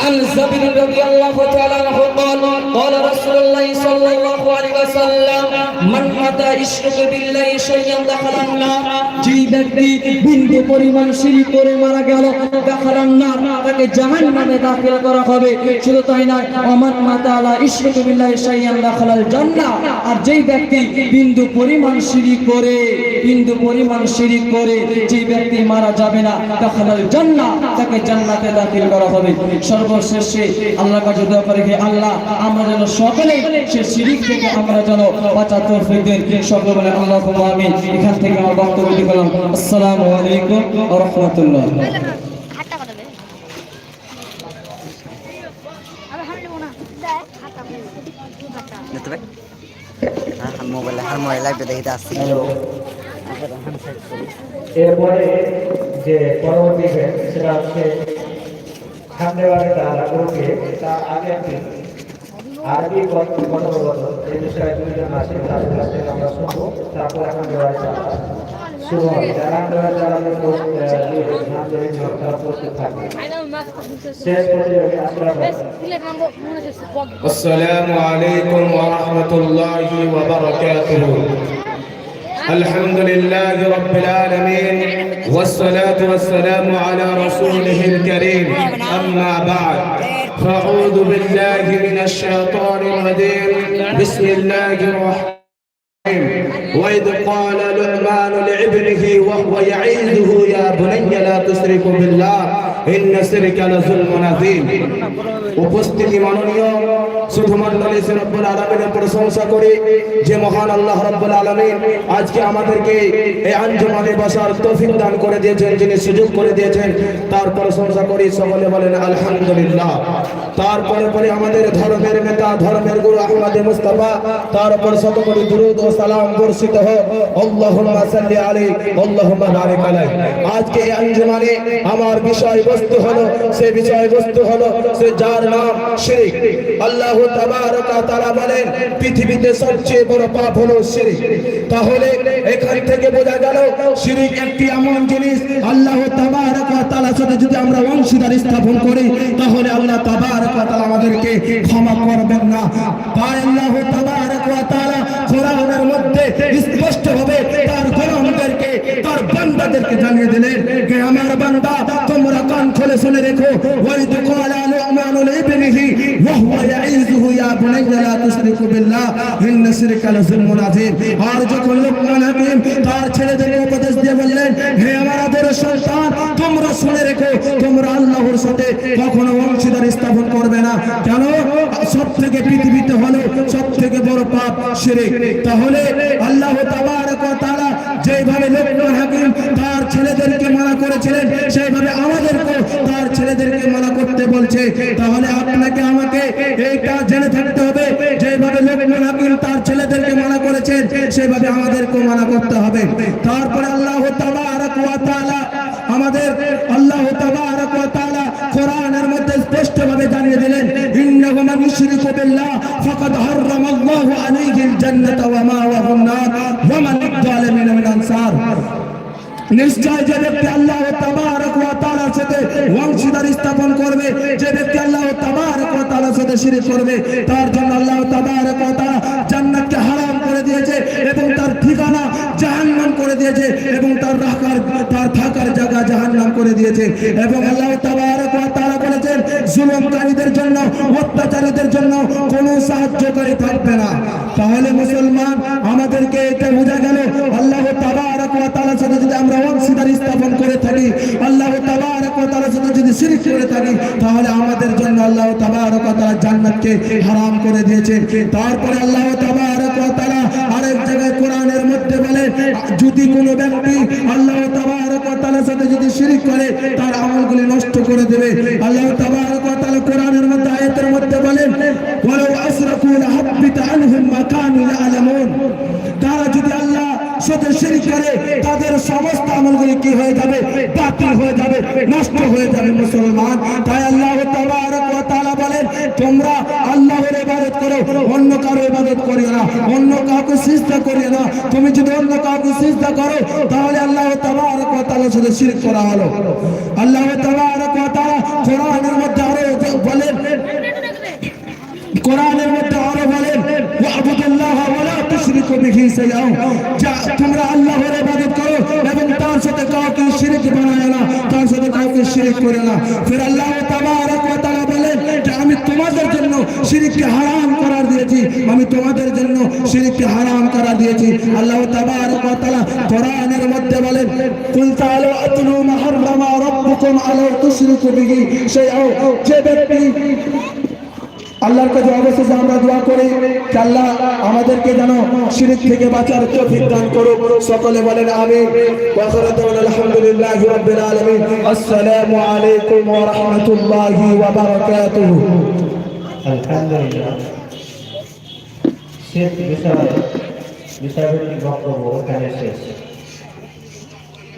عن زبير رضي الله تعالى عنه قال قال رسول الله صلى الله عليه وسلم من مات يشرك بالله شيئا دخل النار যে ব্যক্তি বিন্দু পরিমাণ শিরিক করে মারা গেল দাখালান নার তাকে জাহান্নামে দাখিল করা হবে শুধু তাই নয় অমান মাতা আলা ইশরিকু বিল্লাহি শাইয়ান দাখালাল জান্নাহ আর যেই ব্যক্তি বিন্দু পরিমাণ শিরিক করে বিন্দু পরিমাণ শিরিক করে যে ব্যক্তি মারা যাবে না দাখালাল জান্নাহ তাকে জান্নাতে দাখিল করা হবে সর্বশেষে আল্লাহ কাছে দোয়া করে হে আল্লাহ, আমরা যেন সকলে সে শিরিক থেকে আমরা যেন বাঁচার তৌফিক দেন। সকলে বলে, আল্লাহুম্মা আমিন। এখান থেকে আমার বক্তব্য দিলাম আসসালামু আলাইকুম ওয়া রাহমাতুল্লাহ। এরপরে যে পরবর্তী সেটা হচ্ছে সামনেবারে তারা গ্রুপে তার আগের দিন আরবি কথোপকথন এই বিষয়ে দুইজন আছে তাদের কাছ থেকে আমরা শুনবো তারপর এখন দেওয়া শুরু হবে যারা আমরা যারা ধ্যান দেবেন তারা প্রস্তুত থাকবে শেষ প্রতিযোগী আসলে প্লেট নাম্বার মনে হচ্ছে বগ السلام عليكم ورحمة الله وبركاته الحمد لله رب العالمين والصلاة والسلام على رسوله الكريم أما بعد فأعوذ بالله من الشيطان الرجيم بسم الله الرحمن وإذ قال لقمان لابنه وهو يعيده يا بني لا تشرك بالله إن الشرك لظلم عظيم. উপস্থিতি মাননীয় যে আজকে আমার বিষয়বস্তু হলো সে বিষয়বস্তু হলো সে যার নাম শিরিক। আল্লাহ তাবারক তাআলা বলেন, পৃথিবীতে সবচেয়ে বড় পাপ হলো শিরিক। তাহলে এখান থেকে বোঝা গেল, শিরিক একটি এমন জিনিস, আল্লাহ তাবারক তাআলার সাথে যদি আমরা অংশীদার স্থাপন করি, তাহলে আল্লাহ তাবারক তাআলা আমাদেরকে ক্ষমা করবেন না। তাই আল্লাহ তাবারক তাআলা কোরআনের মধ্যে স্পষ্ট ভাবে তার গোলামদেরকে, তার বান্দাদেরকে জানিয়ে দিলেন যে আমার বান্দা, তোমরা কান খুলে শুনে রেখো। ওই তো বুনাই আর যখন লোকমান হাকিম তার ছেলেদের তাহলে আল্লাহ তাবারক যেভাবে তার ছেলেদেরকে মানা করেছিলেন সেইভাবে আমাদেরকে তার ছেলেদেরকে মানা করতে বলছে, তাহলে নিশ্চয় যে ব্যক্তি আল্লাহ তাবারক ওয়া তাআলার সাথে স্থাপন করবে, যে ব্যক্তি আল্লাহ তাবারক ওয়া তাআলার সাথে করবে, তার জন্য আল্লাহ তাবারক ওয়া তাআলা জান্নাতকে হারাম করে দিয়েছে এবং তার ঠিকানা জাহান্নাম করে দিয়েছে এবং তার রাখার, তার থাকার জায়গা জাহান্নাম করে দিয়েছে এবং আল্লাহ তাবারক ওয়া তাআলা বলেছেন, জুলুমকারীদের জন্য, অত্যাচারীদের জন্য কোনো সাহায্যকারী থাকবে না। তাহলে মুসলমান, আমাদেরকে এটা বোঝা গেল আল্লাহ তাবারক ওয়া তাআলার সাথে যদি আমরা অংশীদার স্থাপন করে থাকি আল্লাহ তাবারক ওয়া তাআলার সাথে যদি শিরক করে থাকি, তাহলে আমাদের জন্য আল্লাহ তাবারক তাআলা জান্নাতকে হারাম করে দিয়েছে। তারপরে আল্লাহ তাবারক তাআলা আরেক জায়গায় কোরআনের মধ্যে বলে, যদি কোনো ব্যক্তি আল্লাহ তাবারক সাথে যদি শিরক করে, তার আমলগুলি নষ্ট করে দেবে। আল্লাহ তাবারক কোরআনের মধ্যে, আয়াতের মধ্যে বলেন ওয়ালাউ আসরাকু লাহাব্বিতা আনহুম মা কানু ইয়ালামুন। তারা যদি আল্লাহ সাথে শিরক করে তাদের সমস্ত আমলগুলি কি হয়ে যাবে? বাতিল হয়ে যাবে, নষ্ট হয়ে যাবে মুসলমান। তাই আল্লাহ তাবারক ওয়া তাআলা বলেন, তোমরা আল্লাহর ইবাদত করো, অন্য কারও ইবাদত করিও না, অন্য কাউকে সিজদা করিও না। তুমি যদি অন্য কাউকে সিজদা করো, তাহলে আল্লাহ তাবারক ওয়া তাআলার সাথে শিরক করা হলো। আল্লাহ তাবারক ওয়া তাআলা কোরআনের মধ্যে আরও কোরআনের মধ্যে আরও বলেন ওয়াবুদুল্লাহ ওয়ালা তুশরিকু বিহি শাইআ। তোমরা আল্লাহর ইবাদত করো এবং তার সাথে কাউকে শিরক বানায় না, তার সাথে কাউকে শিরক করে না। ফির আল্লাহ তাবারক ওয়া তাআলা বলেন যে, আমি তোমাদের জন্য শিরককে হারাম করার দিয়েছি। আমি তোমাদের জন্য শিরককে হারাম করার দিয়েছি। আল্লাহ তাবারক ওয়া তাআলা কোরআনের মধ্যে বলেন, কুল তাআলু আতলু মা হাররামা রাব্বুকুম আলা তুশরিকু বিহি শাইআ যে ব্যক্তি আল্লাহর কাছে অবশেষে আমরা দোয়া করি আল্লাহ আমাদেরকে যেন শিরিক থেকে বাঁচার তৌফিক দান করুক। সকলে বলেন আমিন। ওয়া আসসালামু আলাইকুম আলহামদুলিল্লাহ। শেষ বিষয় বিষয়ভিত্তিক বক্তব্য এখানে শেষ।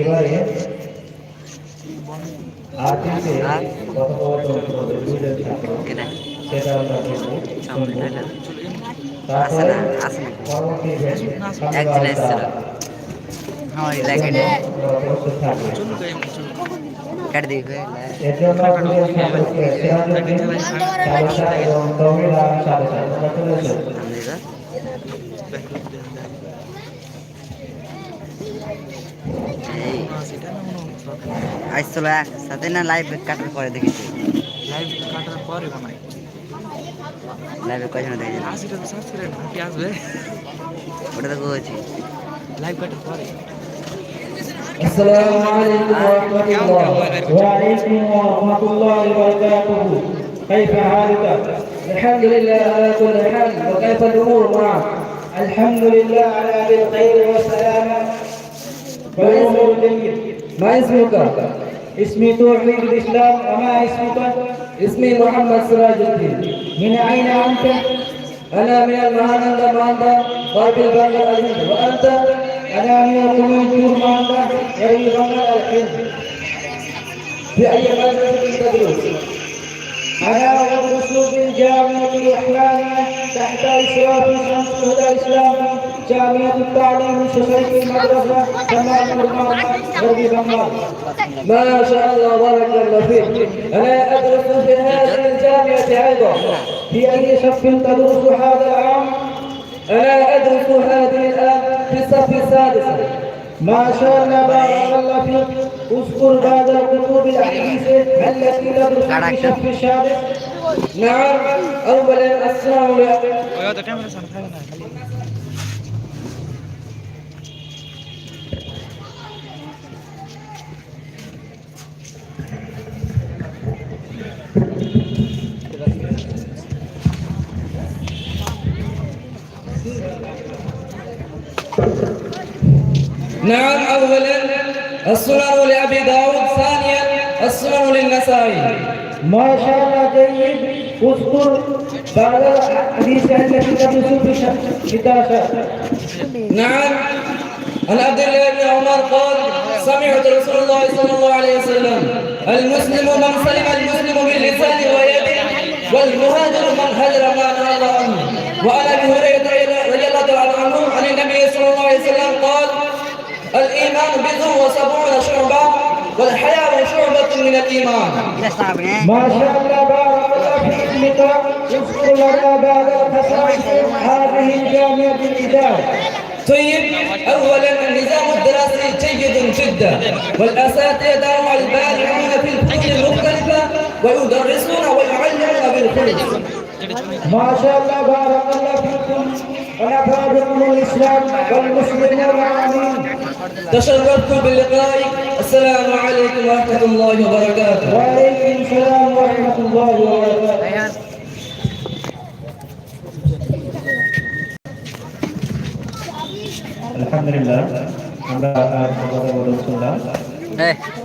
এবারে ছাত্র। সেটা আমরা শুনব তারপরে পরবর্তী যে একজন এসেছিল। আমার লাগে প্রস্তুত থাকবে। কেটে দিবে এর জন্য দুজন ছাত্রকে সিরাজউদ্দিন সালসা এবং তমিলা সালসা তোমরা চলে এসো আসছিল একসাথে না লাইভ কাটার পরে দেখেছি? লাইভ কাটার পরে বানাই। লাইভে কয়জন দেখেন আশি টাকা সাতশো টাকা ঘাটি আসবে ওটা তো করেছি লাইভ কাটার পরে আসসালামু আলাইকুম ওয়া রাহমাতুল্লাহ ওয়া আলাইকুম ওয়া রাহমাতুল্লাহি ওয়া বারাকাতুহু কাইফা হালুকা আলহামদুলিল্লাহ আলা কুল্লি হাল ওয়া কাইফা আল-উমুর মা'ak আলহামদুলিল্লাহ আলা বিল খাইর ওয়া সালামা ওয়া উমুর জামিল মা ইসমুকা اسمي توحيد الإسلام وما اسمك؟ اسمي محمد سراج الدين من أين أنت؟ أنا من المهندة مهندة غرب البلد الهند وأنت؟ أنا من القلوب مهندة يريد الحلم في أي مدرسة تدرس؟ أدرس في الجامعة الإسلامية تحت إشراف شمس الهدى الإسلامي جامعة التعليم الشيخ المدرسة كمال الرحمن غرب بنغال ما شاء الله بارك الله فيك. أنا أدرس في هذه الجامعة أيضا. في أي صف تدرس هذا العام؟ أنا أدرس هذه الآن في الصف السادس ما شاء الله بارك الله فيك اذكر بعض الكتب الحديثة التي تدرس في الصف السادس نعم أولا السلام عليكم نعم أولا السنن لأبي داود ثانيا السنن للنسائي. ما شاء الله جيد اذكر بعض الحديث تدرس في الصف السادس نعم عن عبد الله بن عمر قال سمعت رسول الله صلى الله عليه وسلم المسلم من سلم المسلم باللسان ويده والمهاجر من هجر ما نهى الله عنه. وعن ابي هريره رضي الله تعالى عنه عن النبي صلى الله عليه وسلم قال الإيمان بضع وسبعون شعبه والحياء شعبة من الإيمان. ما شاء الله بارك الله في اسمك اذكر لنا الخصائص هذه الجامعة الإدارة. طيب اولا النظام الدراسي جيد جدا. والأساتذة البارعون في الفنون المختلفة ويدرسون ويعلمون بالخلق. ما شاء الله بارك الله فيكم. ونفع بكم الإسلام والمسلمين. آمين تشرفت بلقائك السلام عليكم ورحمه الله وبركاته وعليكم السلام ورحمة الله وبركاته আলহামদুলিল্লাহ আমরা আর কথা বলে শুনলাম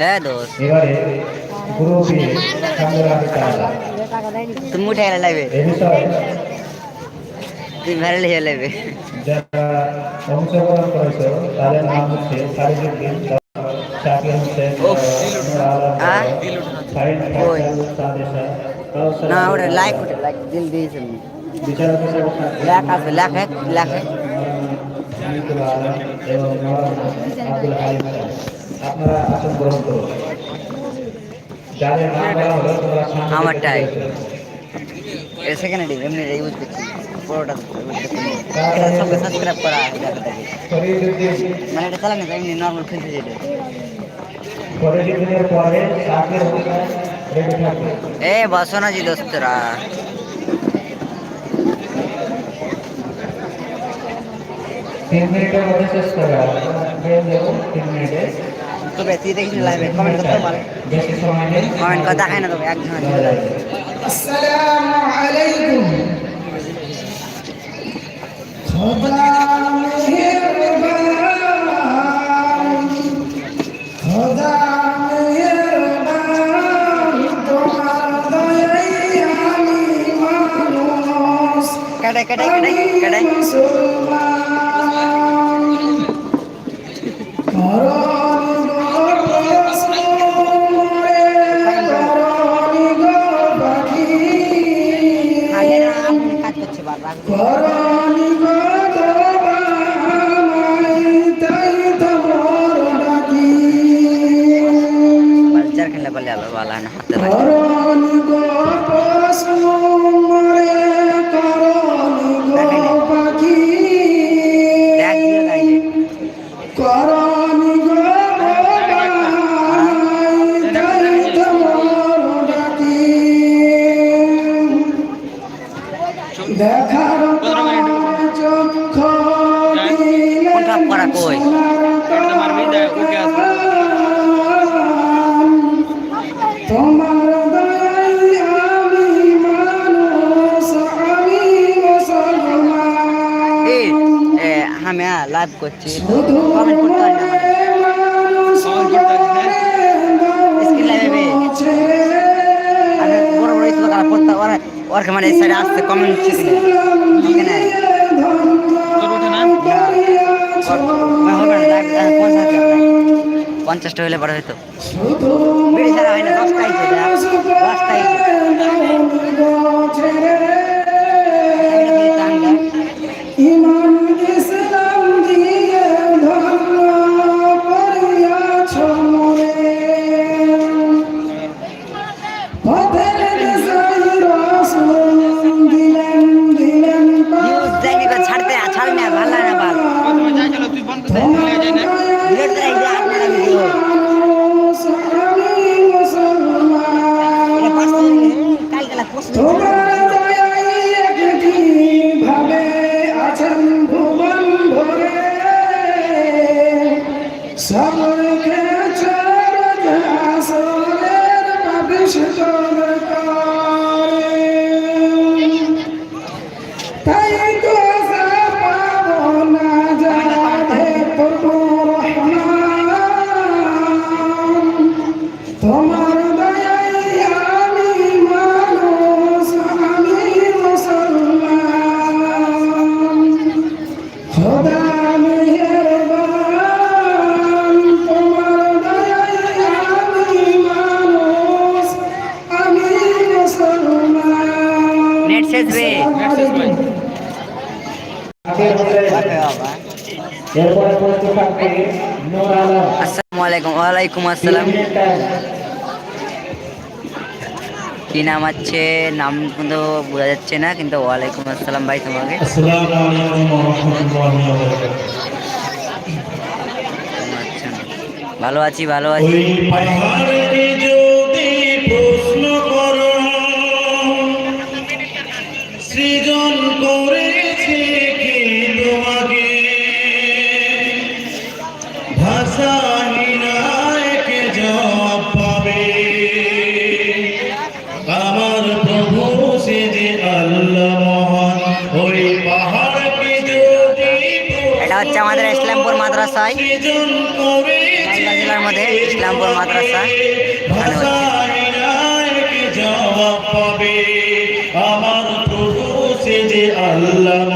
হ্যাঁ দোস্ত এবারে গুরু পীর সামনে রাখতে চাইলাম তুমি উঠে গেলে লাইভে এই বিষয়ে তুমি ভাইরাল হয়ে লাইভে যারা অংশগ্রহণ করেছে তাদের নাম হচ্ছে সারিজুদ্দিন শাকিল হোসেন না এমনি ইউজ করছি পুরোটা সঙ্গে সাবস্ক্রাইব করা মানে এটা চালানো যায় এমনি নর্মাল খেলতে যেতে। এ বসো না জি দোস্তরা তিন মিনিটের মধ্যে শেষ কমেন্ট কথা হয় না তবে একজন கடை கடை கடை கடை হাতে রাখি রাগ করছে। কমেন্ট করতে পারেন আমাকে। ওরকে মানে এই সাইডে আসতে কমেন্ট শিখে পঞ্চাশটা হলে বড় হইতো। বিড়ি ছাড়া হয় না দশটাই দশটাই Somebody can আসসালামু আলাইকুম ওয়ালাইকুম আসসালাম। কি নাম আছে? নাম কিন্তু বোঝা যাচ্ছে না, কিন্তু ওয়ালাইকুম আসসালাম ভাই তোমাকে। ভালো আছি ভালো আছি। প্রশ্ন মাদ্রাসায় বাংলা জেলার মধ্যে ইসলামপুর মাদ্রাসা আমার প্রভু সে যে আল্লাহ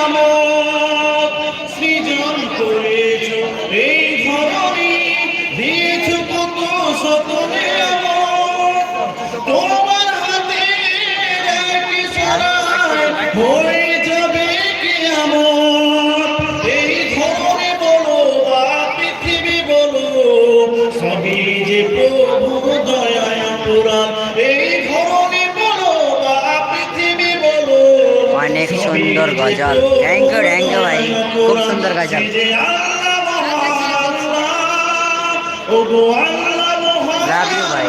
Come on. গজল। থ্যাংক ইউ থ্যাংক ইউ ভাই। খুব সুন্দর গজল। ভাই।